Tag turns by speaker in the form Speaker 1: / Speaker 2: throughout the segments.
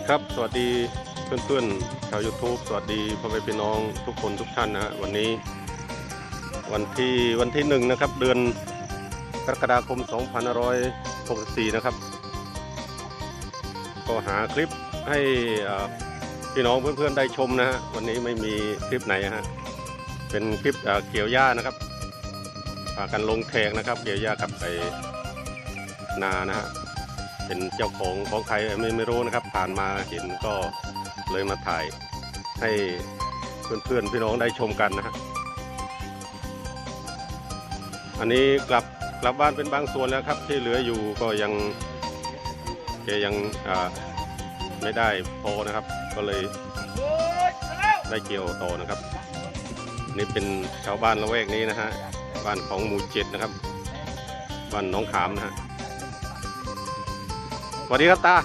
Speaker 1: ดีครับ สวัสดีเพื่อนๆชาว YouTube สวัสดีพ่อแม่พี่น้องทุกคนทุกท่านนะฮะวันนี้ วันที่วันที่หนึ่งนะครับ เดือนกรกฎาคม 2564 นะครับ ก็หาคลิปให้พี่น้องเพื่อนๆได้ชมนะฮะวันนี้ไม่มีคลิปไหนฮะเป็นคลิปเกี่ยวหญ้านะครับพากันลงแขกนะครับ เกี่ยวหญ้ากับไอนานะฮะ เป็นเจ้าของของใครไม่ไม่รู้นะครับ ผ่านมาเห็นก็เลยมาถ่ายให้เพื่อนๆพี่น้องได้ชมกันนะฮะอันนี้กลับกลับบ้านเป็นบางส่วนแล้วครับ ที่เหลืออยู่ก็ยังแกยังอ่าไม่ได้พอนะครับ ก็เลยได้เกี่ยวต่อนะครับ นี่เป็นชาวบ้านละแวกนี้นะฮะบ้านของหมู่เจ็ดนะครับ บ้านน้องขามนะฮะ วัสดีครับตา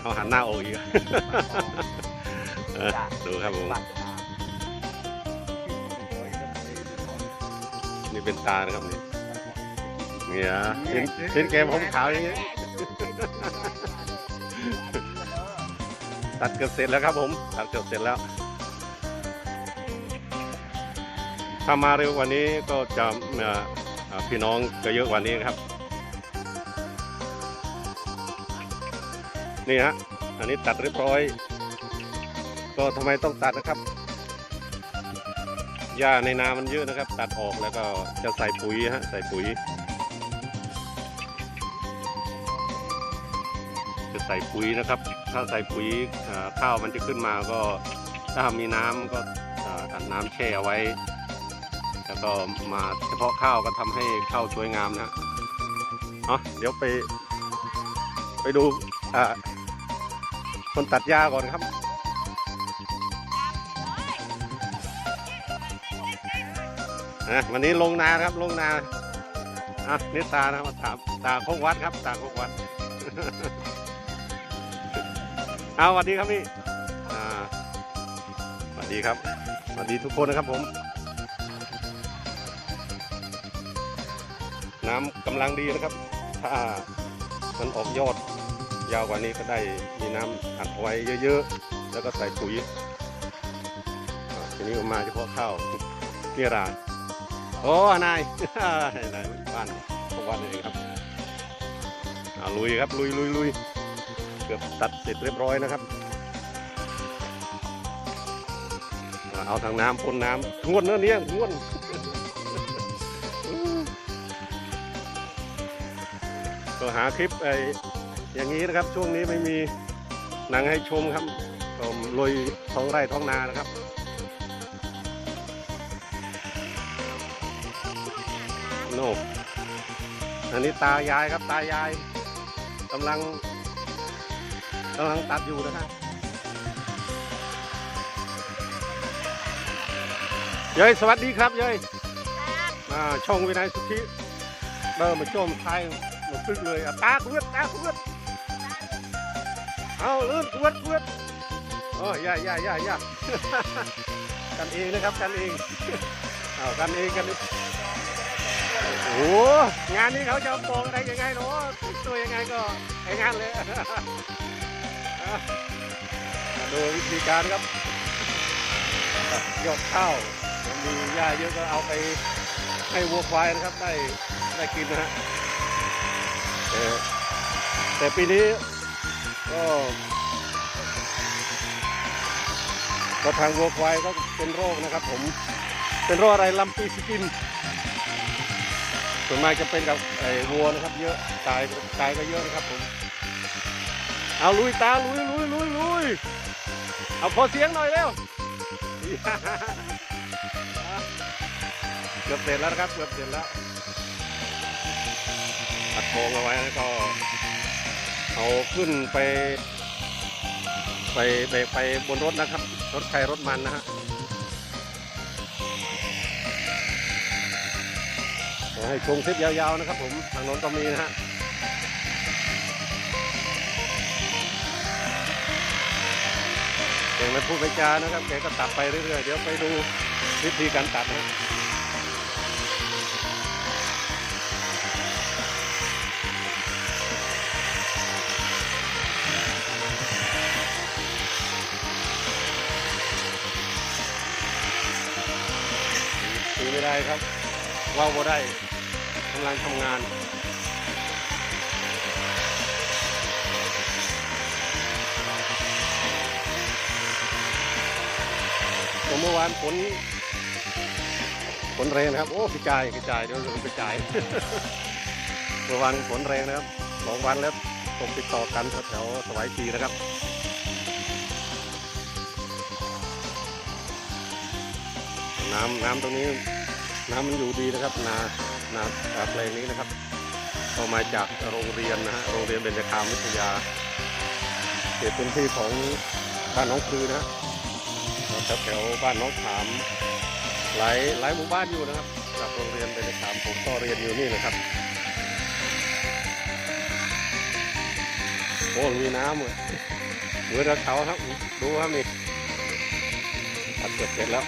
Speaker 1: เอาหันหน้าออกอีกเออดูครับผม นี่เป็นตานะครับนี่เนี่ยเห็นเห็นแกผมขาวอย่างนี้ตัดเกือบเสร็จแล้วครับผมตัดเกือบเสร็จแล้ว ถ้ามาเร็วกว่านี้ก็จะเอ่อเอ่อพี่น้องก็เยอะกว่านี้ครับ นี่ฮะอันนี้ตัดเรียบร้อย ก็ทำไมต้องตัดนะครับหญ้าในนามันเยอะนะครับ ตัดออกแล้วก็จะใส่ปุ๋ยฮะใส่ปุ๋ย จะใส่ปุ๋ยนะครับ ถ้าใส่ปุ๋ยข้าวมันจะขึ้นมาก็ถ้ามีน้ำก็เอ่ออัดน้ำแช่เอาไว้ แล้วก็มาเฉพาะข้าวก็ทำให้ข้าวสวยงามนะฮะเนาะเดี๋ยวไปไปดูอ่า คนตัดหญ้าก่อนครับ อะวันนี้ลงนาครับลงนาอะนี่ตานะครับมาถามตาโคกวัดครับตาโคกวัด เอาสวัสดีครับพี่อ่าสวัสดีครับสวัสดีทุกคนนะครับผม น้ำกำลังดีนะครับ ถ้ามันออกยอด ยาวกว่านี้ก็ได้มีน้ำอัดไว้เยอะๆ แล้วก็ใส่ปุ๋ยทีนี้ก็มาเฉพาะข้าวนี่ราโอ้นายนายบ้านพวกวันเองครับเอาลุยครับลุยลุยลุยเกือบตัดเสร็จเรียบร้อยนะครับ เอาทางน้ำพ่นน้ำงวนเนื้อเนี้ยงวนก็หาคลิปไอ อย่างนี้นะครับช่วงนี้ไม่มีหนังให้ชมครับก็ลุยท้องไร่ท้องนานะครับโน่อันนี้ตายายครับตายายกำลังกำลังตัดอยู่นะครับเย้ยสวัสดีครับเย้ยอ่าช่องวินัยสุทธิเดินมาชมไทยหมดพึ่งเลยอะตาเลือดตาเลือด เอาเลือดเลือดเลือดโอ้ยอย่าย่าย่ายากันเองนะครับกันเองเอากันเองกันเองโอ้งานนี้เขาจะโกงอะไรยังไงเนาะตัวยังไงก็ไองานเลยมาดูวิธีการครับยอดข้าวมีหญ้าเยอะก็เอาไปให้วัวควายนะครับได้ได้กินนะฮะแต่ปีนี้ ก็ก็ทางวัวควายก็เป็นโรคนะครับ ผมเป็นโรคอะไรลำปีสกินส่วนมากจะเป็นกับไอ้วัวนะครับ เยอะตายตายก็เยอะนะครับผมเอาลุยตาลุยลุยลุยลุยเอาขอเสียงหน่อยเร็วเกือบเสร็จแล้วนะครับเกือบเสร็จแล้วตัดโครงเอาไว้แล้วก็ เอาขึ้นไป ไปเบรกไปบนรถนะครับ รถใครรถมันนะฮะให้ชมคลิปยาวๆนะครับผมทางโน้นก็มีนะฮะแกไม่พูดไปจานะครับแกก็ตัดไปเรื่อยๆ เดี๋ยวไปดูวิธีการตัดนะ ไม่ได้ครับว่าบ่ได้กำลังทำงานผมเมื่อวานฝนฝนแรงนะครับ โอ้กระจายกระจายเดี๋ยวกระจายเมื่อวานฝนแรงนะครับสองวันแล้วตกติดต่อกันแถวสวายจีนะครับ น้ำน้ำตรงนี้ น้ำมันอยู่ดีนะครับนานาอ่าแปลงนี้นะครับเข้ามาจากโรงเรียนนะฮะโรงเรียนเบญจคามวิทยาเขตพื้นที่ของบ้านน้องคือนะแถวแถวบ้านน้องขามหลายหลายหมู่บ้านอยู่นะครับกับโรงเรียนเป็นขามผมก็เรียนอยู่นี่นะครับโอ้มีน้ำเลยเหมือนกับเขาครับดูครับนี่ผัดเสร็จแล้ว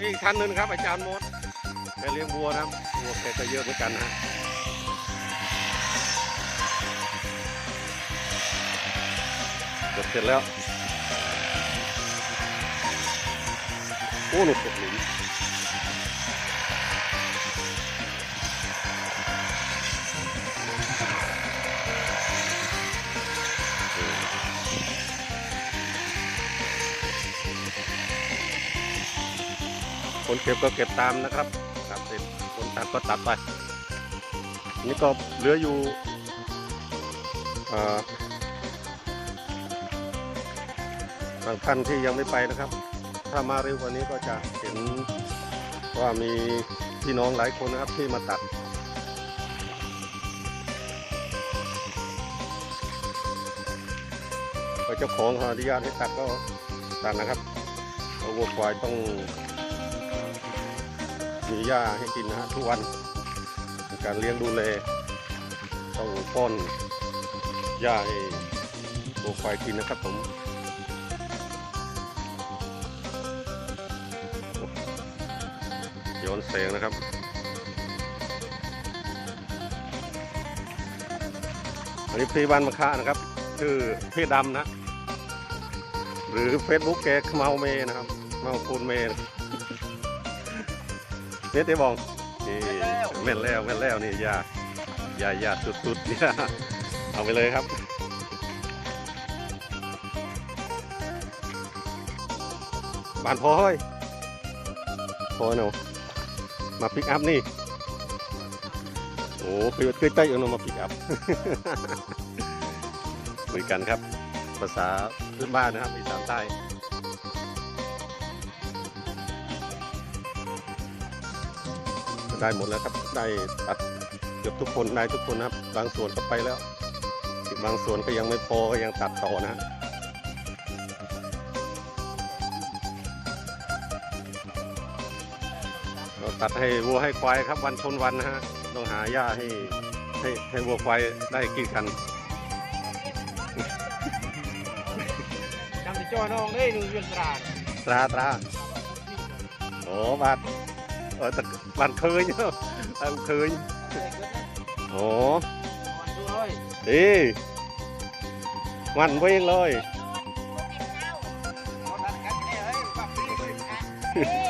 Speaker 1: นี่อีกท่านหนึ่งครับ อาจารย์มดแกเลี้ยงวัวนะครับวัวแกก็เยอะเหมือนกันนะฮะเกือบเสร็จแล้ว โอ้หนุกตกหลุม คนเก็บก็เก็บตามนะครับตัดเสร็จคนตัดก็ตัดไป นี่ก็เหลืออยู่บางท่านที่ยังไม่ไปนะครับ ถ้ามาเร็วกว่านี้ก็จะเห็นว่ามีพี่น้องหลายคนนะครับที่มาตัดเจ้าของขาอนุญาตให้ตัดก็ตัดนะครับเพราะวัวควายต้อง มีหญ้าให้กินนะฮะทุกวันการเลี้ยงดูแลต้องป้อนหญ้าให้ตัวควายกินนะครับผมย้อนแสงนะครับอันนี้พี่บ้านมะค่านะครับชื่อพี่ดำนะ หรือ Facebook แกเมาเมนะครับเมาคูนเม เม็ดได้บองนี่แม่นแล้วแม่นแล้วนี่ยายายาสุดๆเนี่ยเอาไปเลยครับ บานพอเฮ้ยพอเนาะมาปิกอัพนี่ โอ้คือคือใจเอาเนาะมาปิกอัพคุยกันครับ ภาษาพื้นบ้านนะครับอีสานใต้ ได้หมดแล้วครับ ได้ตัดเกือบทุกคนได้ทุกคนนะครับ บางส่วนก็ไปแล้วอีกบางส่วนก็ยังไม่พอก็ยังตัดต่อนะฮะเราตัดให้วัวให้ควายครับวันชนวันนะฮะต้องหาหญ้าให้ให้ให้วัวควายได้กินกัน
Speaker 2: จำจะจอน้องได้หนึ่งเดือนตรา
Speaker 1: ตราตราโอ้บาด เออแต่บานเคยเนาะบานเคยโอ้
Speaker 2: ดูเลย
Speaker 1: ดีมันวิ่งเลย
Speaker 2: คน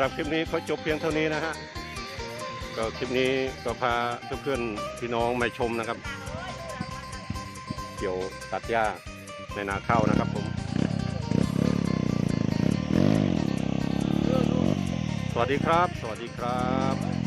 Speaker 1: หรับคลิปนี้ขาจบเพียงเท่านี้นะฮะก็คลิปนี้ก็พาเพื่อนๆพี่น้องมาชมนะครับ เกี่ยวตัดหญ้าในนาข้าวนะครับผมสวัสดีครับ สวัสดีครับ